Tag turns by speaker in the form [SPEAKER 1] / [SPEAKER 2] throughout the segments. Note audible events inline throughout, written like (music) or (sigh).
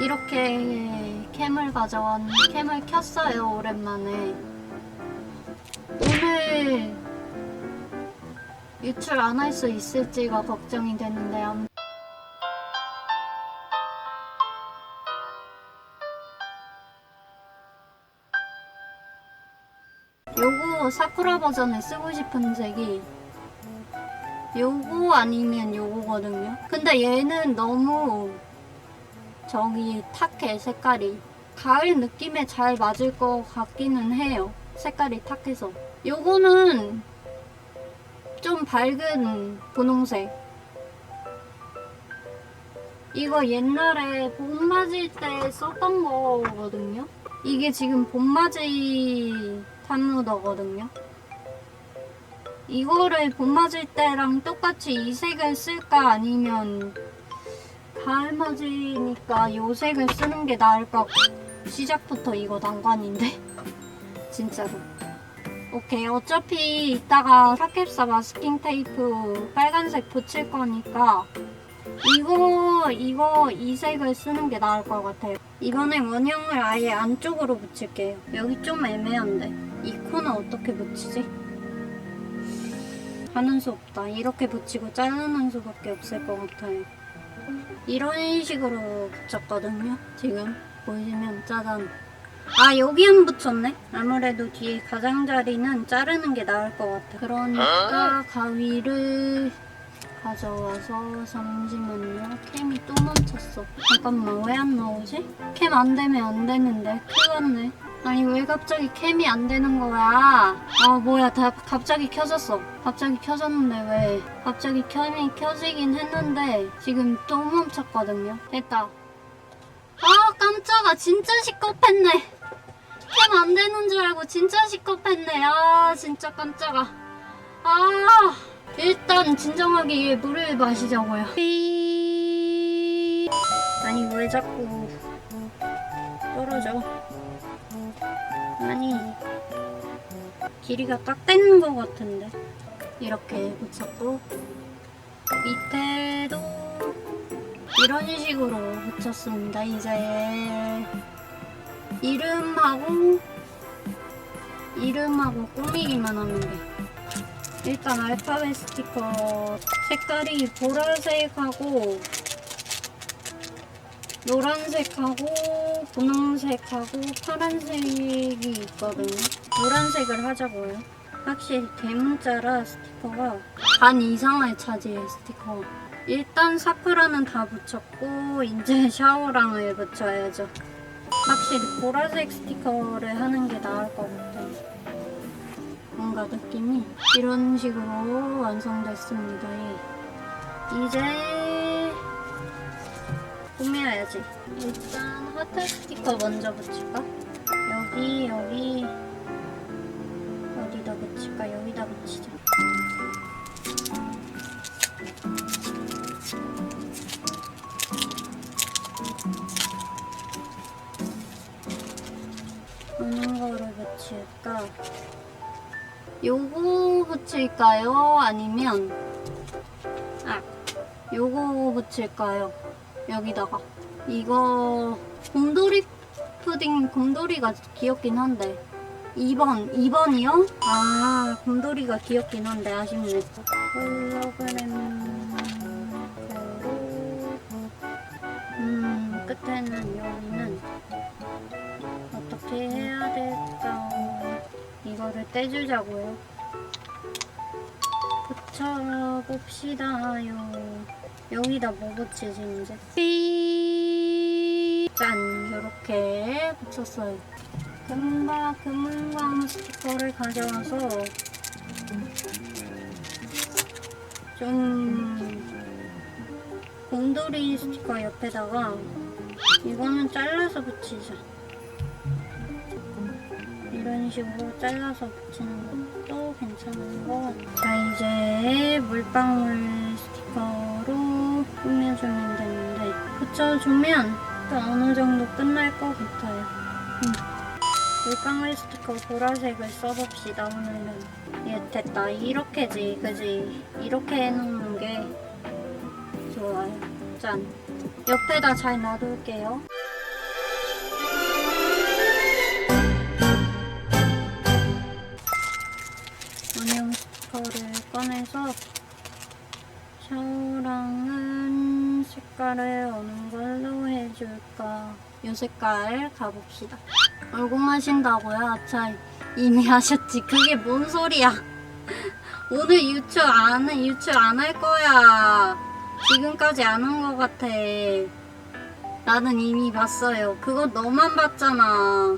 [SPEAKER 1] 이렇게 캠을 가져왔 캠을 켰어요 오랜만에 오늘 유출 안 할 수 있을지가 걱정이 되는데 아무- 요거 사쿠라 버전에 쓰고 싶은 색이 요거 아니면 요거거든요. 근데 얘는 너무 저기 탁해 색깔이 가을 느낌에 잘 맞을 것 같기는 해요. 색깔이 탁해서 요거는 좀 밝은 분홍색. 이거 옛날에 봄 맞을 때 썼던 거거든요. 이게 지금 봄 맞이 탐무더거든요. 이거를 봄 맞을 때랑 똑같이 이 색을 쓸까 아니면 가을 맞이니까 이 색을 쓰는 게 나을까 시작부터 이거 난관인데. (laughs) 진짜로. 오케이 어차피 이따가 사캡사 마스킹 테이프 빨간색 붙일 거니까 이거 이거 이 색을 쓰는 게 나을 것 같아요. 이번엔 원형을 아예 안쪽으로 붙일게요. 여기 좀 애매한데. 이 코는 어떻게 붙이지? 하는 수 없다. 이렇게 붙이고 자르는 수밖에 없을 것 같아요 이런 식으로 붙였거든요 지금. 보시면 짜잔. 아 여기 안 붙였네? 아무래도 뒤에 가장자리는 자르는 게 나을 것 같아. 그러니까 가위를 가져와서 잠시만요. 캠이 또 멈췄어. 잠깐만 왜 안 나오지? 캠 안 되면 안 되는데. 큰일 났네 아니 왜 갑자기 캠이 안 되는 거야? 아 뭐야 다 갑자기 켜졌어. 갑자기 켜졌는데 왜? 갑자기 캠이 켜지긴 했는데 지금 또 멈췄거든요. 됐다. 아 깜짝아. 진짜 시겁했네. 캠 안 되는 줄 알고 진짜 시겁했네. 아 진짜 깜짝아. 아 일단 진정하게 물을 마시자고요. 삐 아니 왜 자꾸 떨어져 아니 길이가 딱 되는 것 같은데. 이렇게 붙였고 밑에도 이런 식으로 붙였습니다 이제. 이름하고 이름하고 꾸미기만 하면 돼. 일단 알파벳 스티커 색깔이 보라색하고 노란색하고 분홍색하고 파란색이 있거든요. 노란색을 하자고요. 확실히 대문자라 스티커가 반 이상을 차지해 스티커. 일단 사쿠라는 다 붙였고 이제 (laughs) 샤오랑을 붙여야죠. 확실히 보라색 스티커를 하는 게 나을 것 같아요. 뭔가 느낌이 이런 식으로 완성됐습니다. 이제 꾸며야지. 일단 하트 스티커 먼저 붙일까? 여기 여기 어디다 붙일까? 여기다 붙이자. 어느 거를 붙일까? 요거 붙일까요? 아니면 아 요거 붙일까요? 여기다가 이거 곰돌이 푸딩 곰돌이가 귀엽긴 한데. 2번 2번이요? 아 곰돌이가 귀엽긴 한데 아쉽네. 홀로그램으로 음 끝에는 여기는 어떻게 해야 될까? 이거를 떼주자고요. 붙여봅시다요. 여기다 뭐 붙이지 이제? 삐 짠! 이렇게 붙였어요 금과 금은광 스티커를 가져와서 좀 곰돌이 스티커 옆에다가 이거는 잘라서 붙이자 이런 식으로 잘라서 붙이는 것도 괜찮은 것 같아요 자 이제 물방울 스티커로 꾸며주면 되는데 붙여주면 일단 어느 정도 끝날 것 같아요. 음. 물방울 스티커 보라색을 써봅시다, 오늘은. 예, 됐다. 이렇게지, 그지? 이렇게 해놓는 게 좋아요. 짠. 옆에다 잘 놔둘게요. 원형 스티커를 꺼내서 샤오랑은 색깔을 어느 해줄까? 이 색깔 가봅시다. 얼굴 마신다고요? 아차 이미 하셨지. 그게 뭔 소리야? 오늘 유추 안 해, 유추 안할 거야. 지금까지 안 한 거 같아. 나는 이미 봤어요. 그거 너만 봤잖아.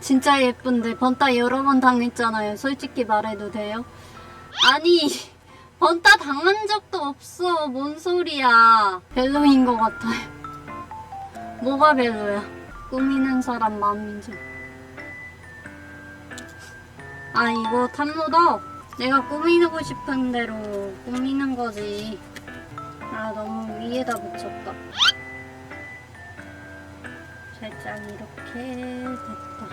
[SPEAKER 1] 진짜 예쁜데 번따 여러 번 당했잖아요. 솔직히 말해도 돼요? 아니 번따 당한 적도 없어. 뭔 소리야. 별로인 것 같아요. 뭐가 별로야? 꾸미는 사람 마음이죠. 아 이거 탐로더 내가 꾸미고 싶은 대로 꾸미는 거지. 아 너무 위에다 붙였다. 살짝 이렇게 됐다.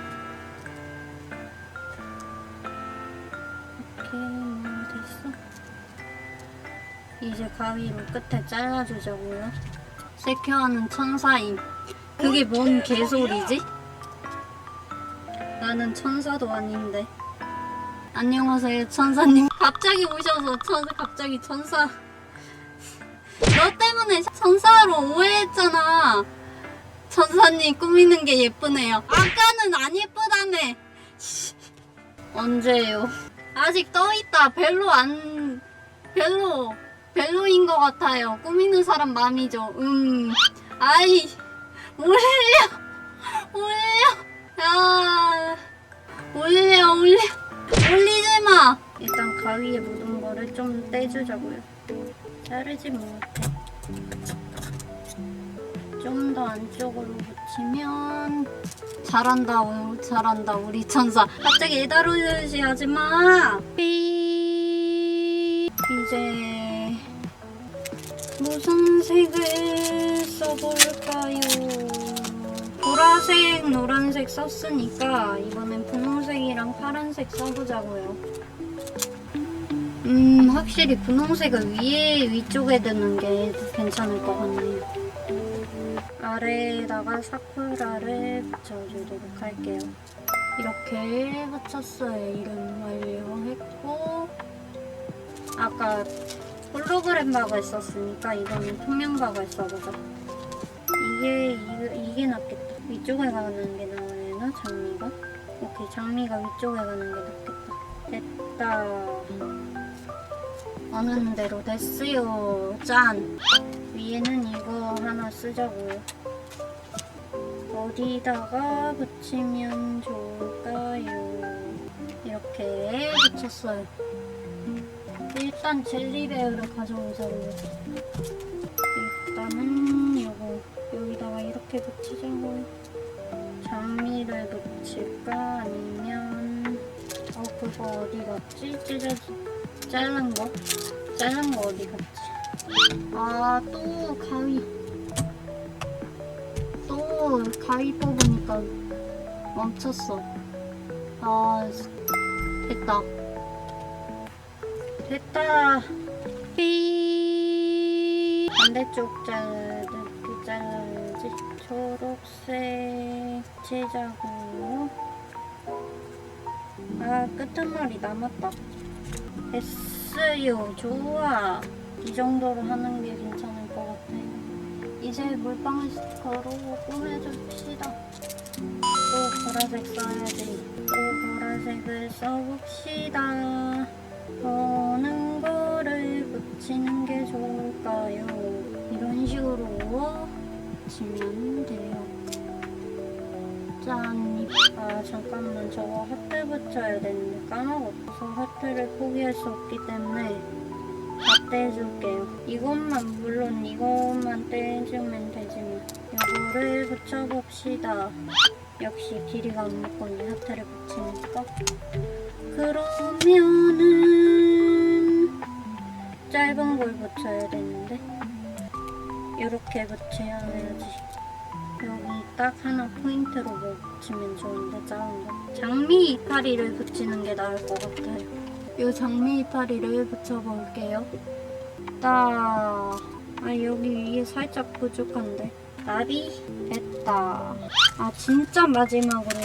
[SPEAKER 1] 이렇게 뭐 됐어. 이제 가위로 끝에 잘라주자고요. 세큐하는 천사임. 그게 뭔 개소리지? 나는 천사도 아닌데. 안녕하세요, 천사님. 갑자기 오셔서 천, 갑자기 천사. 너 때문에 천사로 오해했잖아. 천사님 꾸미는 게 예쁘네요. 아까는 안 예쁘다며. 언제요? 아직 떠있다. 별로 안, 별로, 별로인 것 같아요. 꾸미는 사람 마음이죠. 음. 아이, 올려! 올려! 야, 올려, 올려. 올리지 마! 일단 가위에 묻은 거를 좀 떼주자고요. 자르지 못해. 좀더 안쪽으로 붙이면 잘한다 오, 잘한다 우리 천사 갑자기 애다루듯이 하지마 삐 이제 무슨 색을 써볼까요 보라색 노란색 썼으니까 이번엔 분홍색이랑 파란색 써보자고요 음 확실히 분홍색을 위에 위쪽에 두는 게 괜찮을 것 같네요 아래에다가 사쿠라를 붙여주도록 할게요. 이렇게 붙였어요. 이름 완료했고 아까 홀로그램 박을 썼으니까 이거는 투명 박을 써보자. 이게 이, 이게 낫겠다. 위쪽에 가는 게 나아요, 장미가? 오케이, 장미가 위쪽에 가는 게 낫겠다. 됐다. 어느 대로 됐어요. 짠. 위에는 이거 하나 쓰자고요. 어디다가 붙이면 좋을까요? 이렇게 붙였어요. 일단 젤리베어를 가져오자고요. 일단은 이렇게 붙이자고요. 장미를 붙일까 아니면 어 그거 어디 갔지? 찢어 자른 거? 자른 거 어디 갔지? 아 또 가위 또 가위 뽑으니까 멈췄어 아 됐다 됐다 삐 반대쪽 자르기 잘라 야지 초록색 치자고 아 끝머리 남았다 됐어요 좋아 이 정도로 하는 게 괜찮을 것 같아요. 이제 물방울 스티커로 꾸며줍시다. 또 보라색 써야지. 또 보라색을 써봅시다. 어느 거를 붙이는 게 좋을까요? 이런 식으로 붙이면 돼요. 짠. 아 잠깐만 저거 하트 붙여야 되는데 까먹었어. 하트를 포기할 수 없기 때문에 다 떼줄게요. 이것만 물론 이것만 떼주면 되지만 이거를 붙여봅시다. 역시 길이가 안 맞거든요. 하트를 붙이니까. 그러면은 짧은 걸 붙여야 되는데 이렇게 붙여야 해야지. 여기 딱 하나 포인트로 뭐 붙이면 좋은데 작은 거. 장미 이파리를 붙이는 게 나을 것 같아요. 이 장미 이파리를 붙여볼게요. 딱. 아 여기 위에 살짝 부족한데. 나비 됐다. 아 진짜 마지막으로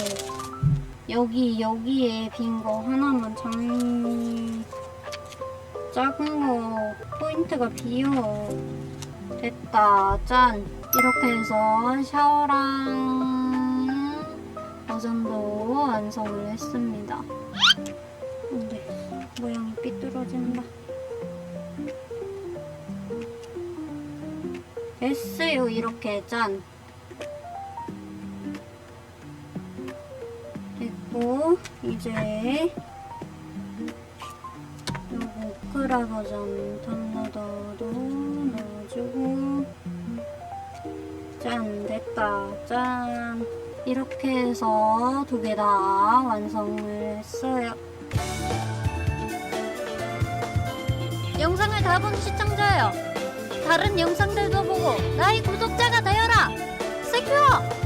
[SPEAKER 1] 여기 여기에 빈 거 하나만 장 작은 거 포인트가 비어 됐다. 짠. 이렇게 해서 샤워랑 버전도 완성을 했습니다. 근데 모양이 삐뚤어진다. 됐어요. 이렇게. 짠. 됐고 이제 요거 오크라 버전 탐러더도 해가지고. 짠 됐다. 짠. 이렇게 해서 두 개 다 완성을 했어요. 영상을 다 본 시청자여 다른 영상들도 보고 나의 구독자가 되어라! 세큐어